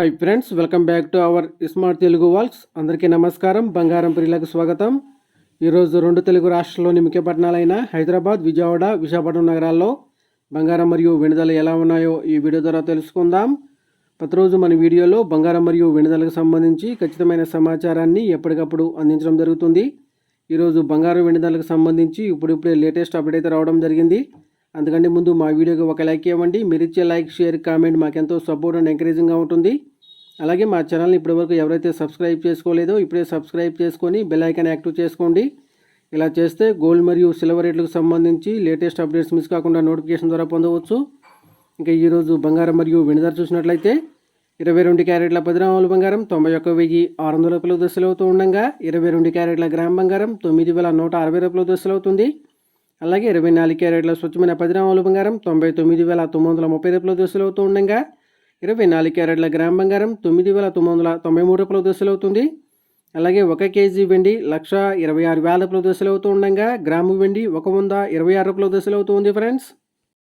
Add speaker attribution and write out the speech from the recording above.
Speaker 1: Hi friends welcome back to our smart Telugu walls అందరికీ నమస్కారం బంగారం ప్రియులకు స్వాగతం. ఈరోజు రెండు తెలుగు రాష్ట్రాల్లోని ముఖ్య పట్టణాలైన హైదరాబాద్ విజయవాడ విశాఖపట్నం నగరాల్లో బంగారం మరియు వెనుదల ఎలా ఉన్నాయో ఈ వీడియో ద్వారా తెలుసుకుందాం. ప్రతిరోజు మన వీడియోలో బంగారం మరియు వెనుదలకు సంబంధించి ఖచ్చితమైన సమాచారాన్ని ఎప్పటికప్పుడు అందించడం జరుగుతుంది. ఈరోజు బంగారం వెనుదలకు సంబంధించి ఇప్పుడిప్పుడే లేటెస్ట్ అప్డేట్ అయితే రావడం జరిగింది. అందుకంటే ముందు మా వీడియోకి ఒక లైక్ ఇవ్వండి. మీరు ఇచ్చే లైక్ షేర్ కామెంట్ మాకెంతో సపోర్ట్ అండ్ ఎంకరేజింగ్గా ఉంటుంది. అలాగే మా ఛానల్ని ఇప్పటివరకు ఎవరైతే సబ్స్క్రైబ్ చేసుకోలేదో ఇప్పుడే సబ్స్క్రైబ్ చేసుకొని బెల్ ఐకాన్ యాక్టివ్ చేసుకోండి. ఇలా చేస్తే గోల్డ్ మరియు సిల్వర్ రేట్లకు సంబంధించి లేటెస్ట్ అప్డేట్స్ మిస్ కాకుండా నోటిఫికేషన్ ద్వారా పొందవచ్చు. ఇంకా ఈరోజు బంగారం మరియు వెనుదర చూసినట్లయితే ఇరవై రెండు క్యారెట్ల పది గ్రాముల బంగారం తొంభై ఒక్క వెయ్యి ఆరు వందల రూపాయల దశలవుతూ ఉండగా ఇరవై రెండు క్యారెట్ల గ్రామ్ బంగారం తొమ్మిది వేల నూట అరవై రూపాయల దశలు అవుతుంది అలాగే ఇరవై నాలుగు క్యారెట్ల స్వచ్ఛమైన పది గ్రాముల బంగారం తొంభై తొమ్మిది వేల తొమ్మిది వందల ముప్పై రూపాయల దశలవుతూ ఉండగా ఇరవై నాలుగు క్యారెట్ల గ్రామ్ బంగారం తొమ్మిది వేల తొమ్మిది వందల తొంభై మూడు రూపాయల దశలు అవుతుంది అలాగే ఒక కేజీ వెండి లక్ష ఇరవై ఆరు వేల రూపాయల దశలు అవుతూ ఉండగా గ్రాము వెండి ఒక వంద ఇరవై ఆరు రూపాయల దశలు అవుతుంది ఫ్రెండ్స్